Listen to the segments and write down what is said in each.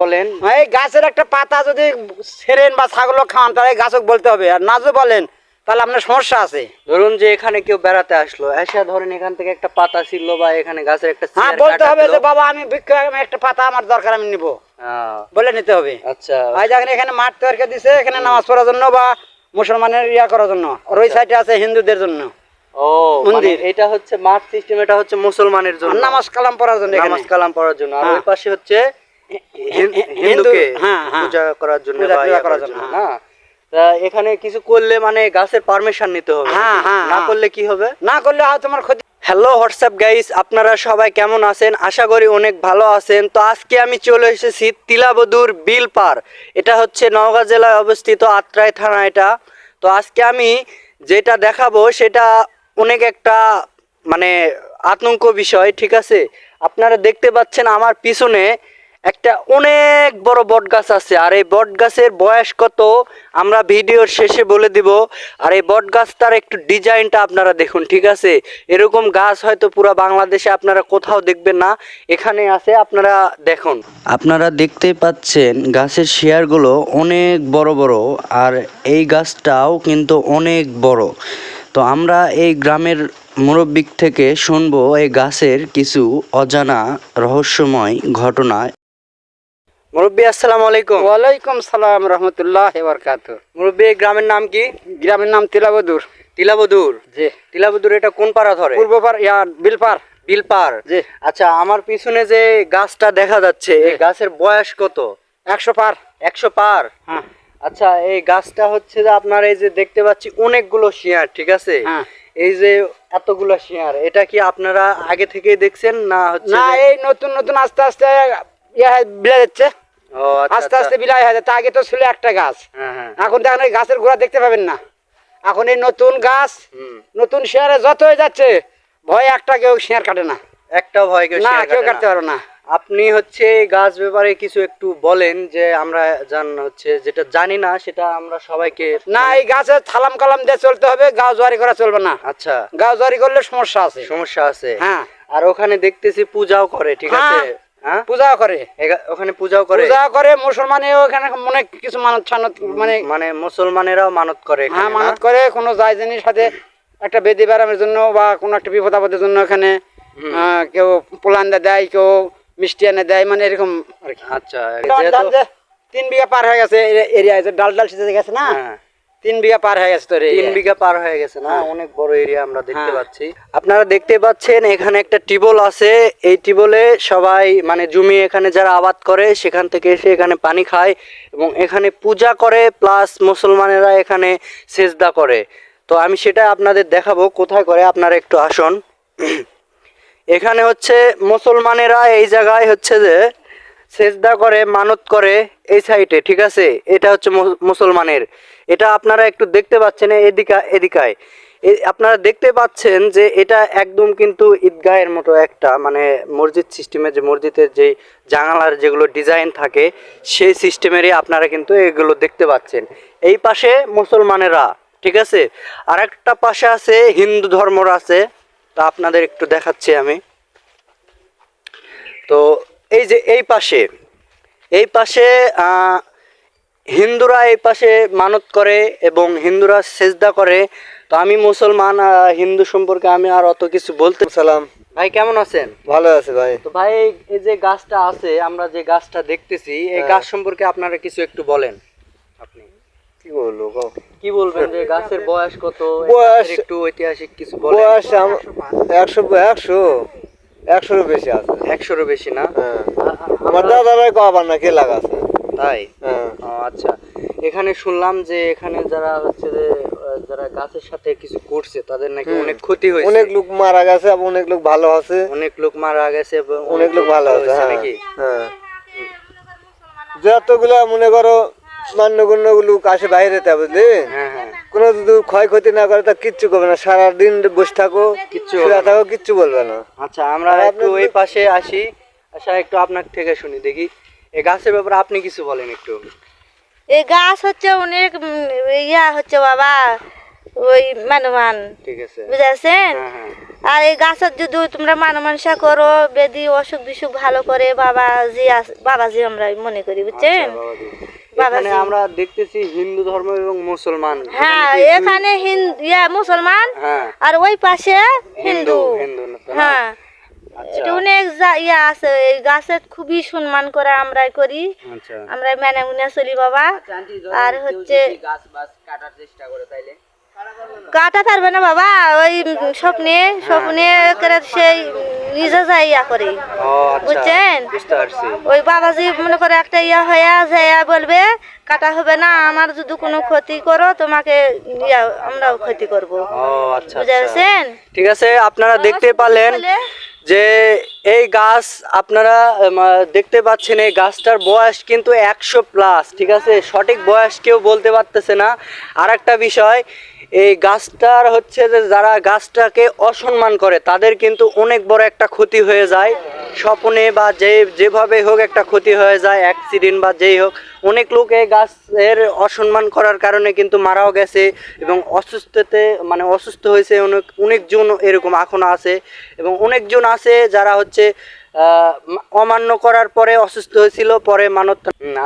বলেন। এই গাছের একটা পাতা যদি ছেড়েন বা ছাগল খান তাহলে গাছক বলতে হবে। আর না যদি বলেন তাহলে আপনার সমস্যা আছে। ধরুন যে এখানে কেউ বেড়াতে আসলো এসে ধরেন এখান থেকে একটা পাতা ছিল বা এখানে গাছের একটা হ্যাঁ বলতে হবে যে বাবা আমি একটা পাতা আমার দরকার আমি নিব। বলে নিতে হবে। আচ্ছা। আর যখন এখানে মাঠ তৈরি দিছে এখানে নামাজ পড়ার জন্য বা মুসলমানের ইয়া করার জন্য। আর ওই সাইডে আছে হিন্দুদের জন্য। ও মানে মন্দির। এটা হচ্ছে মাঠ সিস্টেম এটা হচ্ছে মুসলমানের জন্য। নামাজ কালাম পড়ার জন্য নামাজ কালাম পড়ার জন্য। আর হ্যাঁ। ওই পাশে হচ্ছে হিন্দুকে হ্যাঁ, হ্যাঁ। পূজা করার জন্য পূজা- বা পূজা ইয়া করার করার জন্য জন্য, না এখানে কিছু করলে মানে গাছের পারমিশন নিতে হবে। হ্যাঁ, হ্যাঁ, না হ্যাঁ। করলে কি হবে? না করলে তোমার ক্ষতি হ্যালো হোয়াটসঅ্যাপ গাইস আপনারা সবাই কেমন আছেন? আশা করি অনেক ভালো আছেন। তো আজকে আমি চলে এসেছি তিলাবদুর বিল পার। এটা হচ্ছে নওগাঁ জেলায় অবস্থিত আত্রাই থানা এটা। তো আজকে আমি যেটা দেখাবো সেটা অনেক একটা মানে আতঙ্ক বিষয় ঠিক আছে? আপনারা দেখতে পাচ্ছেন আমার পিছনে একটা অনেক বড় বট গাছ আছে, আর এই বট গাছের বয়স কত? আমরা ভিডিওর শেষে বলে দিব। আর এই বট গাছটার একটু ডিজাইনটা আপনারা দেখুন, ঠিক আছে? এরকম গাছ হয়তো পুরো বাংলাদেশে আপনারা কোথাও দেখবেন না, এখানে আছে, আপনারা দেখুন। আপনারা দেখতে পাচ্ছেন, গাছের শেয়ারগুলো অনেক বড় বড়, আর এই গাছটাও কিন্তু অনেক বড়। তো আমরা এই গ্রামের মুরব্বিক থেকে শুনব এই গাছের কিছু অজানা রহস্যময় ঘটনা। মুরব্বী আসসালামু আলাইকুম। ওয়ালাইকুম সালাম রহমতুল্লাহ বরকাত মুরব্বী গ্রামের নাম কি? গ্রামের নাম তিলাবদুর। তিলাবদুর? জি। তিলাবদুর এটা কোন পাড়া ধরে? পূর্বপার ইয়া বিলপার বিলপার জি। আচ্ছা আমার পিছনে যে গাছটা দেখা যাচ্ছে এই গাছের বয়স কত? একশো পার। একশো পার? হ্যাঁ। আচ্ছা এই গাছটা হচ্ছে যে আপনার এই যে দেখতে পাচ্ছি অনেকগুলো শিয়ার ঠিক আছে? হ্যাঁ। এই যে এতগুলো শিয়ার এটা কি আপনারা আগে থেকেই দেখছেন না হচ্ছে না এই নতুন নতুন আস্তে আস্তে ইয়া বিলা যাচ্ছে আস্তে আস্তে বিলাই হয়ে যাচ্ছে আগে তো ছিল একটা গাছ। হ্যাঁ হ্যাঁ। এখন দেখেন এই গাছের গোড়া দেখতে পাবেন না। এখন এই নতুন গাছ নতুন শেয়ারে যত হয়ে যাচ্ছে ভয় একটা কেউ শেয়ার কাটে না। একটা ভয় কেউ না কেউ কাটতে পারো না। আপনি হচ্ছে গাছ ব্যাপারে কিছু একটু বলেন যে আমরা জান হচ্ছে যেটা জানি না সেটা আমরা সবাইকে না এই গাছে থালাম কালাম দিয়ে চলতে হবে গাছ জোয়ারি করা চলবে না। আচ্ছা। গাছ জোয়ারি করলে সমস্যা আছে। সমস্যা আছে। হ্যাঁ। আর ওখানে দেখতেছি পূজাও করে ঠিক আছে হ্যাঁ। হ্যাঁ পূজা করে। ওখানে পূজাও করে। পূজা করে মুসলমানেও ওখানে মনে কিছু মানত ছানত মানে মানে মুসলমানেরাও মানত করে হ্যাঁ মানত করে কোনো যায় জিনিস সাথে একটা বেদি ব্যারামের জন্য বা কোনো একটা বিপদ আপদের জন্য এখানে। আহ, কেউ পোলান্দা দেয় কেউ মিষ্টি এনে দেয় মানে এরকম আচ্ছা তিন বিঘা পার হয়ে গেছে এরিয়া ডাল ডাল সিজে গেছে না? হ্যাঁ, তিন বিঘা পার হয়ে গেছে তোর তিন বিঘা পার হয়ে গেছে না? অনেক বড় এরিয়া আমরা দেখতে হ্যাঁ। পাচ্ছি। আপনারা দেখতে পাচ্ছেন এখানে একটা টিবল আছে। এই টিবলে সবাই মানে জমি এখানে যারা আবাদ করে সেখান থেকে এসে এখানে পানি খায় এবং এখানে পূজা করে প্লাস মুসলমানেরা এখানে সেজদা করে। তো আমি সেটা আপনাদের দেখাবো কোথায় করে আপনারা একটু আসুন। এখানে হচ্ছে মুসলমানেরা এই জায়গায় হচ্ছে যে সেজদা করে, মানত করে এই সাইডে ঠিক আছে? এটা হচ্ছে মুসলমানের। এটা আপনারা একটু দেখতে পাচ্ছেন এদিকা, এদিকায়। আপনারা দেখতে পাচ্ছেন যে এটা একদম কিন্তু ঈদগাহের মতো একটা মানে মসজিদ সিস্টেমে যে মসজিদের যে জানালার যেগুলো ডিজাইন থাকে, সেই সিস্টেমেরই আপনারা কিন্তু এগুলো দেখতে পাচ্ছেন। এই পাশে মুসলমানেরা, ঠিক আছে? আর একটা পাশে আছে হিন্দু ধর্মর আছে। তা আপনাদের একটু দেখাচ্ছি আমি। তো এই যে এই পাশে এই পাশে হিন্দুরা এই পাশে মানত করে এবং হিন্দুরা সেজদা করে। তো আমি মুসলমান হিন্দু সম্পর্কে আমি আর অত কিছু বলতে সালাম। ভাই কেমন আছেন? ভালো আছে ভাই। তো ভাই এই যে গাছটা আছে আমরা যে গাছটা দেখতেছি এই হ্যাঁ। গাছ সম্পর্কে আপনারা কিছু একটু বলেন আপনি। কি বলব গো? কি বলবেন যে গাছের বয়স কত? বয়স- একটু ঐতিহাসিক কিছু বলেন। বয়স একশো একশো। একশোরও বেশি আছে। একশোরও বেশি না? হ্যাঁ। আমার দাদারাই কবার না কে লাগাছে। তাই? হ্যাঁ। আচ্ছা। এখানে শুনলাম যে এখানে যারা হচ্ছে যে যারা গাছের সাথে কিছু করছে তাদের নাকি অনেক ক্ষতি হয়েছে। অনেক লোক মারা গেছে আবার অনেক লোক ভালো আছে। অনেক লোক মারা গেছে এবং অনেক লোক ভালো আছে হ্যাঁ। নাকি? হ্যাঁ। যতগুলা মনে করো মান্যগণ্য লোক আসে বাইরে তা বুঝলি? হ্যাঁ হ্যাঁ। কোনো যদি ক্ষয়ক্ষতি না করে তা কিচ্ছু করবে না। সারাদিন বসে থাকো কিচ্ছু থাকো কিচ্ছু বলবে না। আচ্ছা আমরা একটু ওই পাশে আসি। আচ্ছা একটু আপনার থেকে শুনি দেখি। এই গাছের ব্যাপারে আপনি কিছু বলেন একটু। এই গাছ হচ্ছে অনেক ইয়া হচ্ছে বাবা ওই মানমান ঠিক আছে। বুঝেছেন? হ্যাঁ আর এই গাছের যদি তোমরা মানমানসা করো বেদি অসুখ বিসুখ ভালো করে বাবাজি আস- বাবাজি আমরা মনে করি বুঝছেন আচ্ছা, বাবাজি। বাবাজি। এখানে আমরা দেখতেছি হিন্দু ধর্ম এবং মুসলমান। হ্যাঁ এখানে ইয়া মুসলমান হ্যাঁ। আর ওই পাশে হিন্দু হিন্দু? হ্যাঁ। আচ্ছা এটা অনেক ইয়া আছে এই গাছের খুবই সম্মান করে আমরা করি। আচ্ছা। আমরা মেনে মুনে চলি বাবা। আর হচ্ছে গাছ বাছ কাটার চেষ্টা করে তাইলে? কাটা পারবে না বাবা ওই স্বপ্নে স্বপ্নে করে সেই নিজে যাই ইয়া করে। আচ্ছা বুঝছেন? ওই বাবাজি মনে করে একটা ইয়া যাইয়া বলবে কাটা হবে না আমার যদি কোনো ক্ষতি করো তোমাকে ইয়া আমরাও ক্ষতি করব। আচ্ছা আচ্ছা। বুঝেছেন? ঠিক আছে আপনারা দেখতে পারলেন যে এই গাছ আপনারা দেখতে পাচ্ছেন এই গাছটার বয়স কিন্তু একশো প্লাস ঠিক আছে? সঠিক বয়স কেউ বলতে পারতেছে না। আর একটা বিষয় এই গাছটার হচ্ছে যে যারা গাছটাকে অসম্মান করে, তাদের কিন্তু অনেক বড় একটা ক্ষতি হয়ে যায়। স্বপ্নে বা যে, যেভাবে হোক একটা ক্ষতি হয়ে যায় অ্যাক্সিডেন্ট বা যেই হোক, অনেক লোক এই গাছের অসম্মান করার কারণে কিন্তু মারাও গেছে এবং অসুস্থতে মানে অসুস্থ হয়েছে অনেক, অনেকজন এরকম এখনও আছে এবং অনেকজন আছে যারা হচ্ছে অমান্য করার পরে অসুস্থ হয়েছিল পরে মানত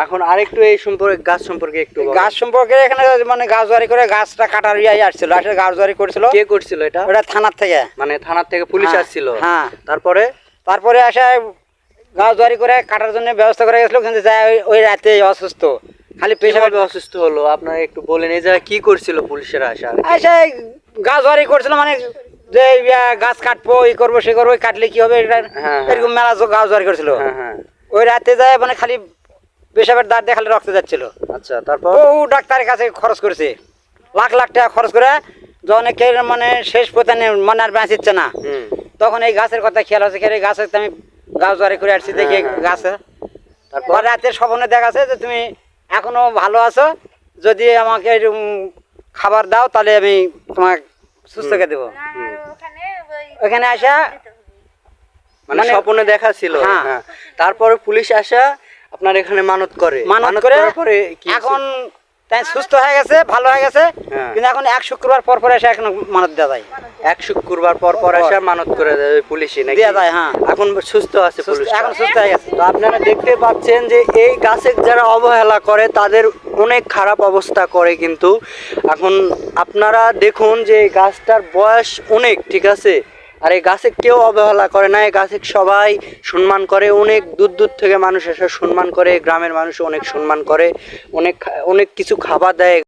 এখন আরেকটু এই সম্পর্কে গাছ সম্পর্কে একটু গাছ সম্পর্কে এখানে মানে গাছ জারি করে গাছটা কাটার ইয়ে আসছিল। আসলে গাছ জারি করেছিল। কে করছিল এটা? ওটা থানার থেকে। মানে থানার থেকে পুলিশ হ্যাঁ, আসছিল? হ্যাঁ। তারপরে? তারপরে আসে গাছ জারি করে কাটার জন্য ব্যবস্থা করে গেছিল কিন্তু যায় ওই- ওই রাতে অসুস্থ। খালি পেশাভাবে অসুস্থ হলো? আপনারা একটু বলেন এই জায়গায় কি করছিল পুলিশের আসা আসে গাছ জারি করছিল মানে যে গাছ কাটবো ই করব সে করব কাটলে কি হবে? হ্যাঁ। এরকম মেলা গাছ জারি করেছিল। হ্যাঁ হ্যাঁ। ওই রাতে যায় মানে খালি পেশাবের দাঁত দিয়ে খালি রক্ত যাচ্ছিল। আচ্ছা তারপর? ও ডাক্তারের কাছে খরচ করেছে। লাখ লাখ টাকা খরচ করে যখন মানে শেষ পতানে মানে আর বাঁচিচ্ছে না। তখন এই গাছের কথা খেয়াল আছে খেয়াল এই গাছের আমি গাছ জারি করে আসছি দেখি হ্যাঁ, হ্যাঁ, গাছে। তারপর? পর রাতে স্বপ্নে দেখাছে যে তুমি এখনও ভালো আছো যদি আমাকে এরকম খাবার দাও তাহলে আমি তোমাকে সুস্থ করে দেবো। ওখানে আসা মানে মানে- স্বপ্নে দেখা ছিল হ্যাঁ। হ্যাঁ। তারপরে পুলিশ আসা আপনার এখানে মানত করে। মানত করে করার পরে এখন তাই সুস্থ হয়ে গেছে ভালো হয়ে গেছে হ্যাঁ। কিন্তু এখন এক শুক্রবার পর পর এসে এখন মানত দেওয়া যায়। এক শুক্রবার পর পর আসা মানত করে দেয় পুলিশে নাকি? দেয়া যায়, হ্যাঁ। এখন সুস্থ আছে পুলিশ এখন সুস্থ হয়ে গেছে। তো আপনারা দেখতে পাচ্ছেন যে এই গাছের যারা অবহেলা করে তাদের অনেক খারাপ অবস্থা করে কিন্তু। এখন আপনারা দেখুন যে গাছটার বয়স অনেক ঠিক আছে? আর এই গাছে কেউ অবহেলা করে না এই গাছে সবাই সম্মান করে, অনেক দূর দূর থেকে মানুষ এসে সম্মান করে, গ্রামের মানুষ অনেক সম্মান করে, অনেক অনেক কিছু খাবার দেয়।